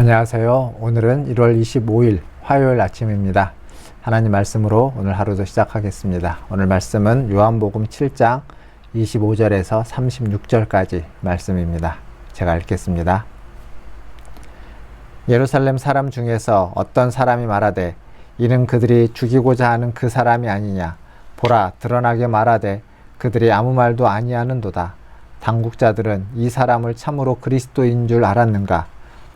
안녕하세요. 오늘은 1월 25일 화요일 아침입니다. 하나님 말씀으로 오늘 하루도 시작하겠습니다. 오늘 말씀은 요한복음 7장 25절에서 36절까지 말씀입니다. 제가 읽겠습니다. 예루살렘 사람 중에서 어떤 사람이 말하되 이는 그들이 죽이고자 하는 그 사람이 아니냐 보라 드러나게 말하되 그들이 아무 말도 아니하는도다 당국자들은 이 사람을 참으로 그리스도인 줄 알았는가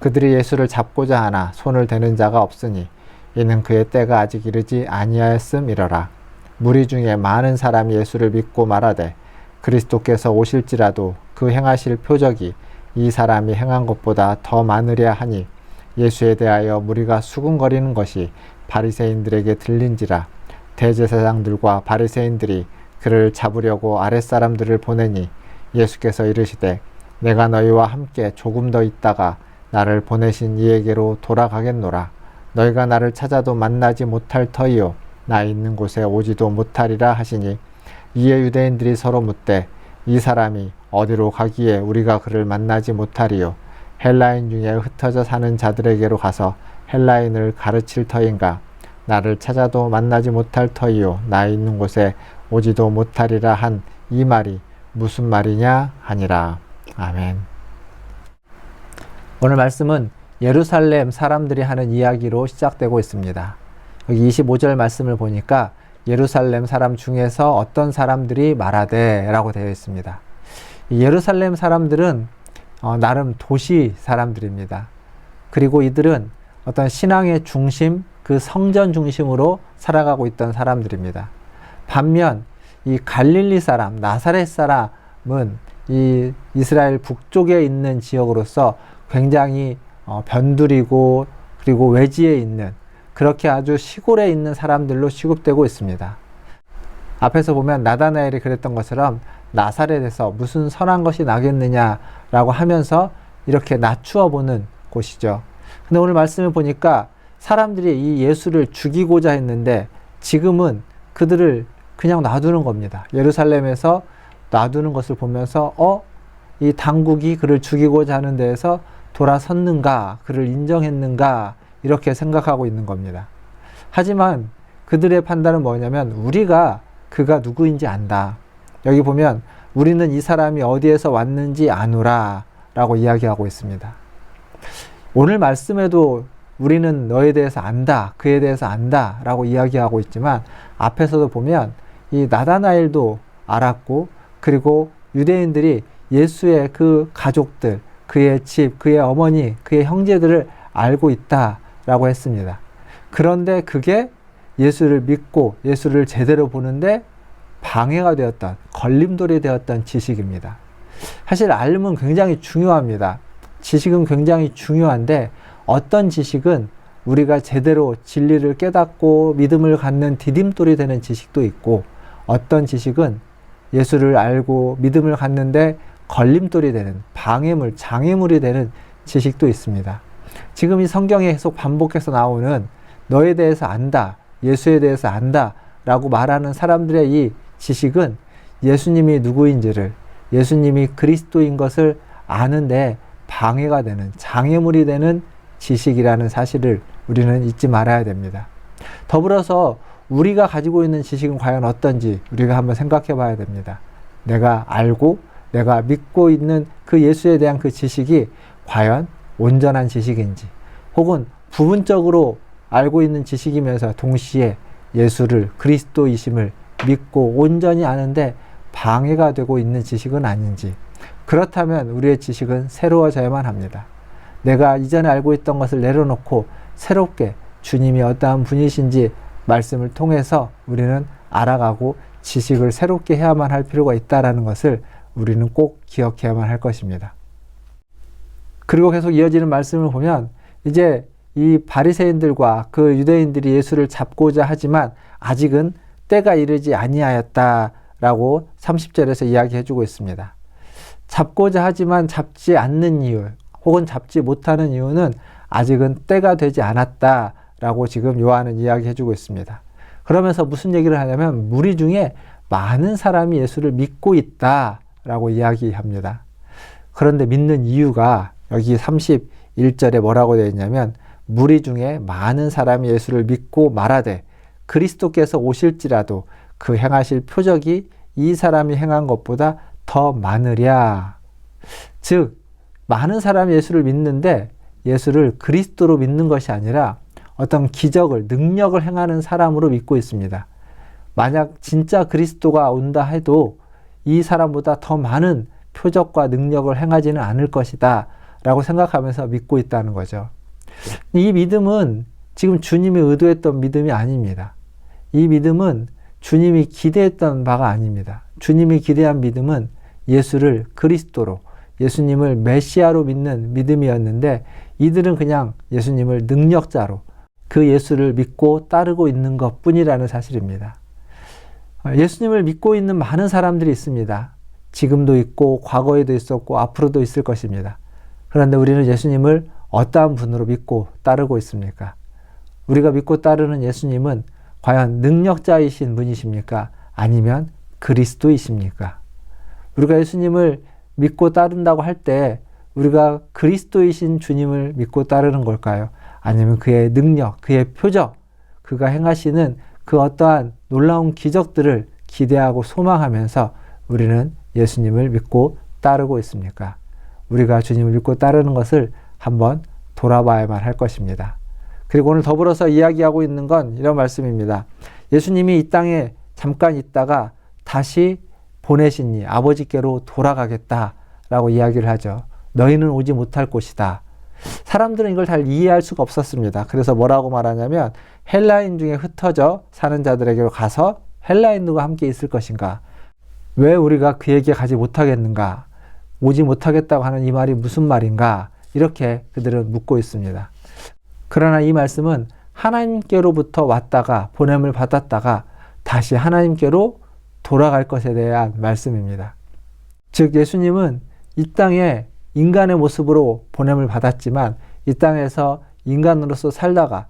그들이 예수를 잡고자 하나 손을 대는 자가 없으니 이는 그의 때가 아직 이르지 아니하였음이러라. 무리 중에 많은 사람이 예수를 믿고 말하되 그리스도께서 오실지라도 그 행하실 표적이 이 사람이 행한 것보다 더 많으랴 하니 예수에 대하여 무리가 수군거리는 것이 바리새인들에게 들린지라 대제사장들과 바리새인들이 그를 잡으려고 아랫사람들을 보내니 예수께서 이르시되 내가 너희와 함께 조금 더 있다가 나를 보내신 이에게로 돌아가겠노라. 너희가 나를 찾아도 만나지 못할 터이요. 나 있는 곳에 오지도 못하리라 하시니 이에 유대인들이 서로 묻되 이 사람이 어디로 가기에 우리가 그를 만나지 못하리요. 헬라인 중에 흩어져 사는 자들에게로 가서 헬라인을 가르칠 터인가. 나를 찾아도 만나지 못할 터이요. 나 있는 곳에 오지도 못하리라 한 이 말이 무슨 말이냐 하니라. 아멘. 오늘 말씀은 예루살렘 사람들이 하는 이야기로 시작되고 있습니다. 여기 25절 말씀을 보니까 예루살렘 사람 중에서 어떤 사람들이 말하되 라고 되어 있습니다. 예루살렘 사람들은 어, 나름 도시 사람들입니다. 그리고 이들은 어떤 신앙의 중심, 그 성전 중심으로 살아가고 있던 사람들입니다. 반면 이 갈릴리 사람, 나사렛 사람은 이 이스라엘 북쪽에 있는 지역으로서 굉장히 어, 변두리고 그리고 외지에 있는 그렇게 아주 시골에 있는 사람들로 취급되고 있습니다. 앞에서 보면 나다나엘이 그랬던 것처럼 나사렛에서 무슨 선한 것이 나겠느냐라고 하면서 이렇게 낮추어 보는 곳이죠. 근데 오늘 말씀을 보니까 사람들이 이 예수를 죽이고자 했는데 지금은 그들을 그냥 놔두는 겁니다. 예루살렘에서 놔두는 것을 보면서 어? 이 당국이 그를 죽이고자 하는 데에서 돌아섰는가, 그를 인정했는가, 이렇게 생각하고 있는 겁니다. 하지만 그들의 판단은 뭐냐면 우리가 그가 누구인지 안다. 여기 보면 우리는 이 사람이 어디에서 왔는지 아노라 라고 이야기하고 있습니다. 오늘 말씀에도 우리는 너에 대해서 안다, 그에 대해서 안다 라고 이야기하고 있지만 앞에서도 보면 이 나다나엘도 알았고 그리고 유대인들이 예수의 그 가족들, 그의 집, 그의 어머니, 그의 형제들을 알고 있다라고 했습니다. 그런데 그게 예수를 믿고 예수를 제대로 보는데 방해가 되었던, 걸림돌이 되었던 지식입니다. 사실 알면 굉장히 중요합니다. 지식은 굉장히 중요한데 어떤 지식은 우리가 제대로 진리를 깨닫고 믿음을 갖는 디딤돌이 되는 지식도 있고 어떤 지식은 예수를 알고 믿음을 갖는데 걸림돌이 되는 방해물, 장애물이 되는 지식도 있습니다. 지금 이 성경에 계속 반복해서 나오는 너에 대해서 안다, 예수에 대해서 안다 라고 말하는 사람들의 이 지식은 예수님이 누구인지를 예수님이 그리스도인 것을 아는데 방해가 되는 장애물이 되는 지식이라는 사실을 우리는 잊지 말아야 됩니다. 더불어서 우리가 가지고 있는 지식은 과연 어떤지 우리가 한번 생각해 봐야 됩니다. 내가 알고 내가 믿고 있는 그 예수에 대한 그 지식이 과연 온전한 지식인지 혹은 부분적으로 알고 있는 지식이면서 동시에 예수를 그리스도이심을 믿고 온전히 아는데 방해가 되고 있는 지식은 아닌지 그렇다면 우리의 지식은 새로워져야만 합니다. 내가 이전에 알고 있던 것을 내려놓고 새롭게 주님이 어떠한 분이신지 말씀을 통해서 우리는 알아가고 지식을 새롭게 해야만 할 필요가 있다라는 것을 우리는 꼭 기억해야만 할 것입니다. 그리고 계속 이어지는 말씀을 보면 이제 이 바리새인들과 그 유대인들이 예수를 잡고자 하지만 아직은 때가 이르지 아니하였다라고 30절에서 이야기해 주고 있습니다. 잡고자 하지만 잡지 않는 이유 혹은 잡지 못하는 이유는 아직은 때가 되지 않았다라고 지금 요한은 이야기해 주고 있습니다. 그러면서 무슨 얘기를 하냐면 무리 중에 많은 사람이 예수를 믿고 있다 라고 이야기합니다. 그런데 믿는 이유가 여기 31절에 뭐라고 되어 있냐면 무리 중에 많은 사람이 예수를 믿고 말하되 그리스도께서 오실지라도 그 행하실 표적이 이 사람이 행한 것보다 더 많으랴. 즉, 많은 사람이 예수를 믿는데 예수를 그리스도로 믿는 것이 아니라 어떤 기적을, 능력을 행하는 사람으로 믿고 있습니다. 만약 진짜 그리스도가 온다 해도 이 사람보다 더 많은 표적과 능력을 행하지는 않을 것이다. 라고 생각하면서 믿고 있다는 거죠. 이 믿음은 지금 주님이 의도했던 믿음이 아닙니다. 이 믿음은 주님이 기대했던 바가 아닙니다. 주님이 기대한 믿음은 예수를 그리스도로, 예수님을 메시아로 믿는 믿음이었는데 이들은 그냥 예수님을 능력자로 그 예수를 믿고 따르고 있는 것 뿐이라는 사실입니다. 예수님을 믿고 있는 많은 사람들이 있습니다. 지금도 있고, 과거에도 있었고, 앞으로도 있을 것입니다. 그런데 우리는 예수님을 어떠한 분으로 믿고 따르고 있습니까? 우리가 믿고 따르는 예수님은 과연 능력자이신 분이십니까? 아니면 그리스도이십니까? 우리가 예수님을 믿고 따른다고 할 때 우리가 그리스도이신 주님을 믿고 따르는 걸까요? 아니면 그의 능력, 그의 표적, 그가 행하시는 그 어떠한 놀라운 기적들을 기대하고 소망하면서 우리는 예수님을 믿고 따르고 있습니까? 우리가 주님을 믿고 따르는 것을 한번 돌아봐야만 할 것입니다. 그리고 오늘 더불어서 이야기하고 있는 건 이런 말씀입니다. 예수님이 이 땅에 잠깐 있다가 다시 보내시니 아버지께로 돌아가겠다라고 이야기를 하죠. 너희는 오지 못할 곳이다. 사람들은 이걸 잘 이해할 수가 없었습니다. 그래서 뭐라고 말하냐면 헬라인 중에 흩어져 사는 자들에게로 가서 헬라인들과 함께 있을 것인가? 왜 우리가 그에게 가지 못하겠는가? 오지 못하겠다고 하는 이 말이 무슨 말인가? 이렇게 그들은 묻고 있습니다. 그러나 이 말씀은 하나님께로부터 왔다가 보냄을 받았다가 다시 하나님께로 돌아갈 것에 대한 말씀입니다. 즉 예수님은 이 땅에 인간의 모습으로 보냄을 받았지만 이 땅에서 인간으로서 살다가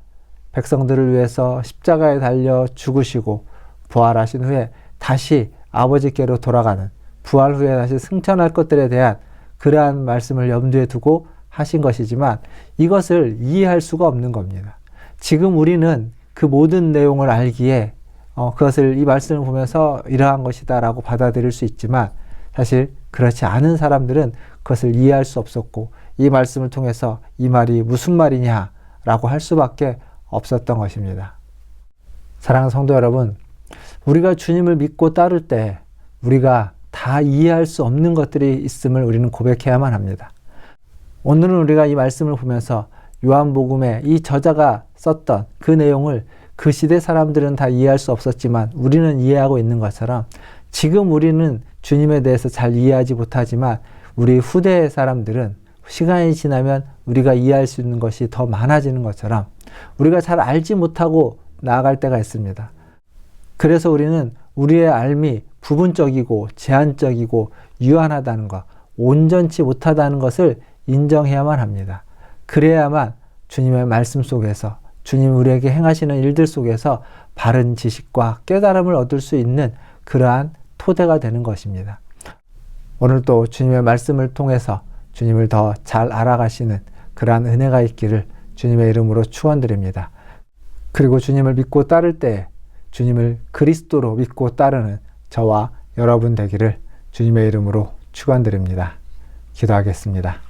백성들을 위해서 십자가에 달려 죽으시고 부활하신 후에 다시 아버지께로 돌아가는 부활 후에 다시 승천할 것들에 대한 그러한 말씀을 염두에 두고 하신 것이지만 이것을 이해할 수가 없는 겁니다. 지금 우리는 그 모든 내용을 알기에 어, 그것을 이 말씀을 보면서 이러한 것이다라고 받아들일 수 있지만 사실 그렇지 않은 사람들은 그것을 이해할 수 없었고 이 말씀을 통해서 이 말이 무슨 말이냐라고 할 수밖에 없었던 것입니다. 사랑하는 성도 여러분, 우리가 주님을 믿고 따를 때 우리가 다 이해할 수 없는 것들이 있음을 우리는 고백해야만 합니다. 오늘은 우리가 이 말씀을 보면서 요한복음에 이 저자가 썼던 그 내용을 그 시대 사람들은 다 이해할 수 없었지만 우리는 이해하고 있는 것처럼 지금 우리는 주님에 대해서 잘 이해하지 못하지만 우리 후대의 사람들은 시간이 지나면 우리가 이해할 수 있는 것이 더 많아지는 것처럼 우리가 잘 알지 못하고 나아갈 때가 있습니다. 그래서 우리는 우리의 알미 부분적이고 제한적이고 유한하다는 것, 온전치 못하다는 것을 인정해야만 합니다. 그래야만 주님의 말씀 속에서 주님 우리에게 행하시는 일들 속에서 바른 지식과 깨달음을 얻을 수 있는 그러한 토대가 되는 것입니다. 오늘 또 주님의 말씀을 통해서 주님을 더 잘 알아가시는 그러한 은혜가 있기를 주님의 이름으로 축원드립니다. 그리고 주님을 믿고 따를 때 주님을 그리스도로 믿고 따르는 저와 여러분 되기를 주님의 이름으로 축원드립니다. 기도하겠습니다.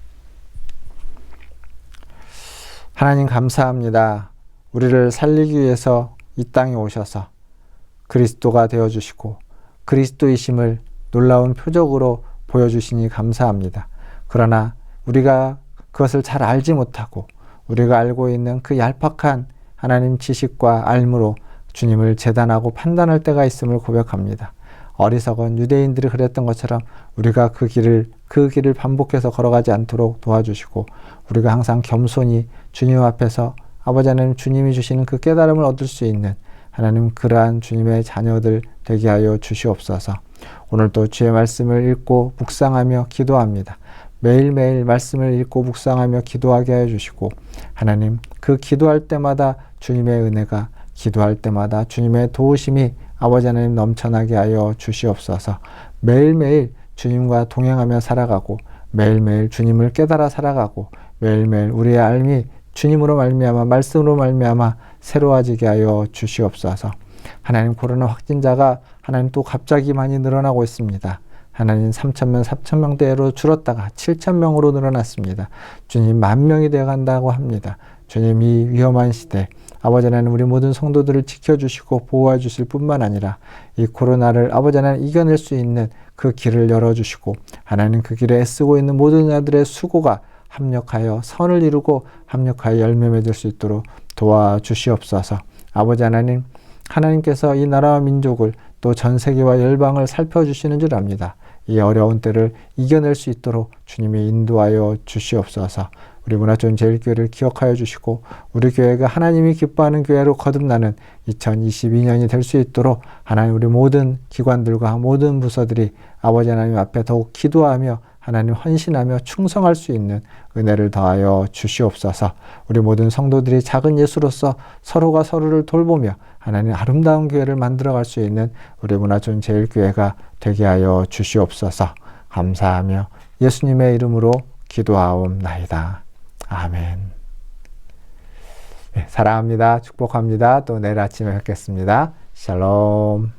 하나님 감사합니다. 우리를 살리기 위해서 이 땅에 오셔서 그리스도가 되어 주시고 그리스도이심을 놀라운 표적으로 보여주시니 감사합니다. 그러나 우리가 그것을 잘 알지 못하고 우리가 알고 있는 그 얄팍한 하나님 지식과 알므로 주님을 재단하고 판단할 때가 있음을 고백합니다. 어리석은 유대인들이 그랬던 것처럼 우리가 그 길을 그 길을 반복해서 걸어가지 않도록 도와주시고 우리가 항상 겸손히 주님 앞에서 아버지 하나님 주님이 주시는 그 깨달음을 얻을 수 있는 하나님 그러한 주님의 자녀들 되게 하여 주시옵소서. 오늘도 주의 말씀을 읽고 묵상하며 기도합니다. 매일매일 말씀을 읽고 묵상하며 기도하게 해 주시고 하나님 그 기도할 때마다 주님의 은혜가 기도할 때마다 주님의 도우심이 아버지 하나님 넘쳐나게 하여 주시옵소서. 매일매일 주님과 동행하며 살아가고 매일매일 주님을 깨달아 살아가고 매일매일 우리의 삶이 주님으로 말미암아 말씀으로 말미암아 새로워지게 하여 주시옵소서. 하나님 코로나 확진자가 하나님 또 갑자기 많이 늘어나고 있습니다. 하나님 3천명, 4천명대로 줄었다가 7천명으로 늘어났습니다. 주님 만 명이 되어 간다고 합니다. 주님 이 위험한 시대 아버지 하나님 우리 모든 성도들을 지켜주시고 보호해 주실 뿐만 아니라 이 코로나를 아버지 하나님 이겨낼 수 있는 그 길을 열어주시고 하나님 그 길에 애쓰고 있는 모든 자들의 수고가 합력하여 선을 이루고 합력하여 열매 맺을 수 있도록 도와주시옵소서 아버지 하나님 하나님께서 이 나라와 민족을 또 전 세계와 열방을 살펴주시는 줄 압니다. 이 어려운 때를 이겨낼 수 있도록 주님이 인도하여 주시옵소서. 우리 문화촌 제일교회를 기억하여 주시고 우리 교회가 하나님이 기뻐하는 교회로 거듭나는 2022년이 될 수 있도록 하나님 우리 모든 기관들과 모든 부서들이 아버지 하나님 앞에 더욱 기도하며 하나님 헌신하며 충성할 수 있는 은혜를 더하여 주시옵소서. 우리 모든 성도들이 작은 예수로서 서로가 서로를 돌보며 하나님 아름다운 교회를 만들어갈 수 있는 우리 문화촌 제일교회가 되게 하여 주시옵소서. 감사하며 예수님의 이름으로 기도하옵나이다. 아멘. 네, 사랑합니다. 축복합니다. 또 내일 아침에 뵙겠습니다. 샬롬.